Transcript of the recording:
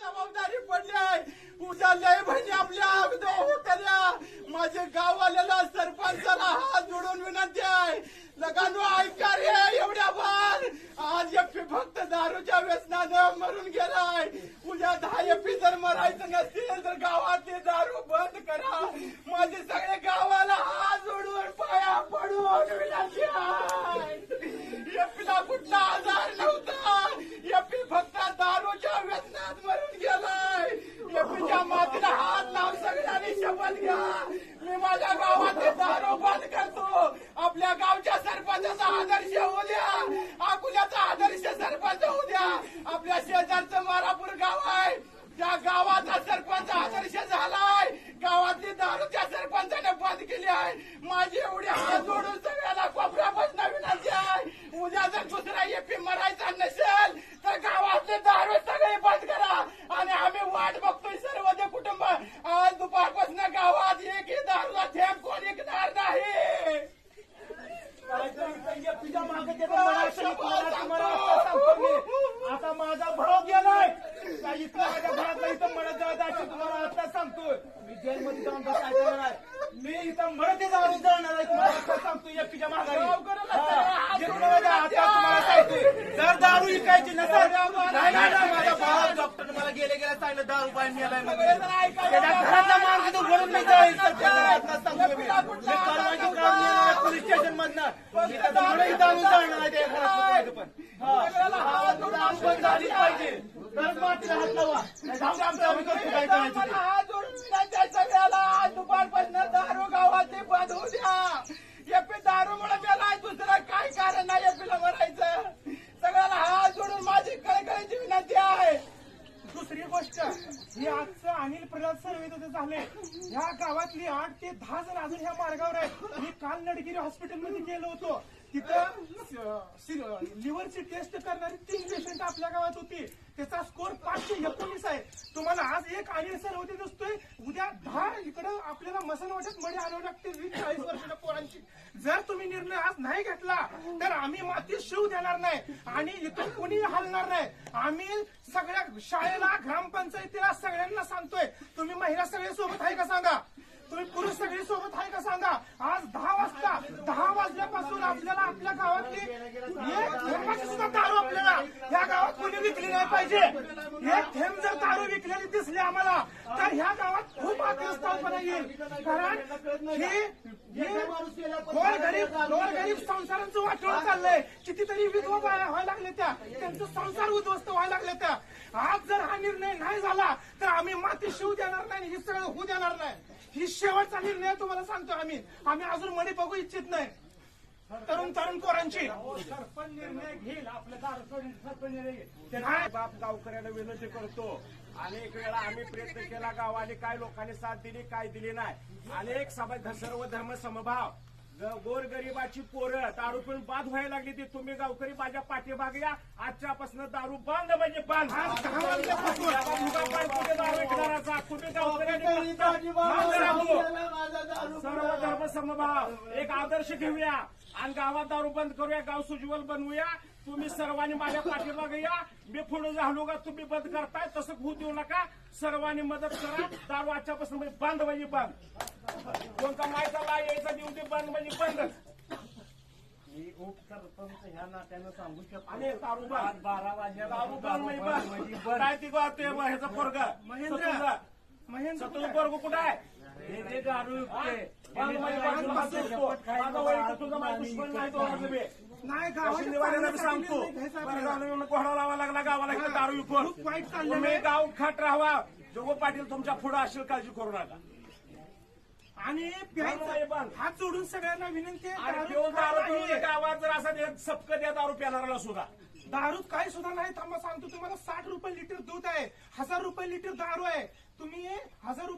जबाबदारी पडली आहे. उद्या लय बहिणी आपल्या होत्या माझे गाववाल्याला सरपंचाला हात जोडून विनंती आहे. लगानो ऐका रे एवढ्या बार. आज एपी फक्त दारूच्या व्यसनानं मरून गेलाय उद्या दहा एपी जर मरायचं नसतील तर गावातले दारू बंद करा माझे सगळे गावाला हात जोडून पाया पडून विनंती आहे एपीला कुठला आजार नव्हता एपी फक्त दारूच्या व्यसनात मरून गेलाय एपीच्या मातीला हात लावून सगळ्यांनी शपथ घ्या मी माझ्या गावातले दारू बंद करतो. आपल्या गावच्या सरपंचाचा आदर्श होऊ द्या. अकोल्याचा आदर्श सरपंच होऊ द्या. आपल्या शेजारचं मारापूर गाव आहे. त्या गावाचा सरपंच आदर्श झालाय. गावातली दारूच्या सरपंचाने बंद केली आहे. माझी एवढी हात जोडून सगळ्याला कोपऱ्यापासून विनंती आहे उद्या जर दुसरा एपी मरायचा नसेल तर गावातले दारू सगळे बंद करा आणि आम्ही वाट बघतोय सर्व ते कुटुंब आज दुपारपासून गावात एकही दारूला थेंब कोण विकणार नाही तुझ्या मागे ते मला सांगितलं, तुम्हाला आता सांगतो मी. आता माझा भाव गेलाय का इथं माझ्या घरातला इथं मळत जायचं अशी तुम्हाला आता सांगतोय. मी जेलमध्ये जाऊन बसायचं नाही मी इथं मळत जाऊन जाणार आहे तुम्हाला आता सांगतो एकटीच्या माघारी. हा, जिकडं जा, आता तुम्हाला सांगतोय. जर दारू विकायची नसेल नाही नाही नाही, माझा डॉक्टर मला गेले गेले सांगितलं दारू पाणी नेलाय म्हणून. त्याच्या घरातला मार्ग तो भरून मी जायचं. आता सांगतोय मी. मी पोलीस स्टेशन मधनं. मी त्याचं मळही जाऊन जाणार आहे त्या घरात. कुठं पण हा. दारू बंद झाली पाहिजे मातीला हात लावा. नाही जाऊ दे आमचं आम्ही करतो काय करायचं ते. हात जोडून विनंती आहे सगळ्याला आज दुपारपासून दारू गावातली बंद होऊ द्या. एपी दारूमुळे दुसरं काय कारण नाही एपीला मरायचं सगळ्याला हात जोडून माझी कळकळीची विनंती आहे. दुसरी गोष्ट ही आजचं अनिल प्रल्हाद सर्वे तिथे झाले. ह्या गावातली आठ ते दहा जण अजून ह्या मार्गावर आहेत. मी काल लडगिरी हॉस्पिटलमध्ये गेलो होतो. तिथं लिव्हरची टेस्ट करणारी तीन पेशंट आपल्या गावात होती. त्याचा स्कोर पाचशे एकोणीस आहे. तुम्हाला आज एक आयएसआर होते दिसतोय. उद्या दहा इकडं आपल्याला मसन वाटत मध्ये आणावं लागते वीस चाळीस वर्षाच्या पोरांची. जर तुम्ही निर्णय आज नाही घेतला तर आम्ही माती शिव देणार नाही. आणि इथून कोणी हलणार नाही. आम्ही सगळ्या शाळेला ग्रामपंचायतीला सगळ्यांना सांगतोय. तुम्ही महिला सगळे सोबत आहे का सांगा? तुम्ही पुरुष सगळी सोबत आहे का सांगा? आज दहा वाजता दहा वाजल्यापासून आपल्याला आपल्या गावातली एक थेंबाची सुद्धा दारू आपल्याला या गावात कोणी विकली नाही पाहिजे. एक थेंब जर दारू विकलेली दिसली आम्हाला तर ह्या गावात खूप अतिरस्तावपणा येईल. कारण हे गोर गरीब गोर गरीब संसारांचं वाटोळ चाललंय. कितीतरी विधवा व्हायला लागले त्या त्यांचं संसार उद्ध्वस्त व्हायला लागले त्या. आज जर हा निर्णय नाही झाला आम्ही माती शिव देणार नाही हे सगळं होऊ देणार नाही. ही शेवटचा निर्णय तुम्हाला सांगतो आम्ही. आम्ही अजून मणी बघू इच्छित नाही. तरुण तरुण पोरांची. सरपंच निर्णय घेईल आपल्या दारू सरपंच निर्णय घेईल. ते नाही. बाप गावकऱ्याला विनंती करतो. अनेक वेळा आम्ही प्रयत्न केला गावाने काय लोकांनी साथ दिली काय दिली नाही. अनेक सभा सर्व धर्म समभाव. गोरगरिबाची पोरं दारू पिऊन बाद व्हायला लागली ती. तुम्ही गावकरी माझ्या पाठीमाग या. आजच्यापासून दारू बंद म्हणजे बंद. दारू विकणाराचा. सर्व धर्म समभाव एक आदर्श घेऊया. आणि गावात दारू बंद करूया गाव सुज्वल बनवूया. तुम्ही सर्वांनी माझ्या पाठीमागे या. मी पुढे झालो का तुम्ही बंद करताय तसं होऊ देऊ नका. सर्वांनी मदत करा. दारू आजच्यापासून म्हणजे बंद म्हणजे बंद. कोणता माहिती ला यायचा देऊ दे बंद म्हणजे बंद. मी उपसरपंच ह्या नात्यानं सांगू शकतो. आणि दारू बंद. बारा वाजल्या दारू बंद म्हणजे बंद काय ती ते ह्याचं पोरग? महेंद्र. महेंद्र सतुल पोरग कुठं आहे? हे जे दारू नाही बी. सांगतो. कोहडा लावा लागला गावाला इकडे दारू वाईट आहे. गाव खाट राहावा. जोगो पाटील तुमच्यापुढे असेल काळजी करू नका. आणि हात जोडून सगळ्यांना विनंती आहे? गावात जर असं सपक द्या दारू पिणाऱ्याला सुद्धा. दारूत काही सुद्धा नाही थांबा सांगतो तुम्हाला. साठ रुपये लिटर दूध आहे हजार रुपये लिटर दारू आहे. तुम्ही हजार रुपये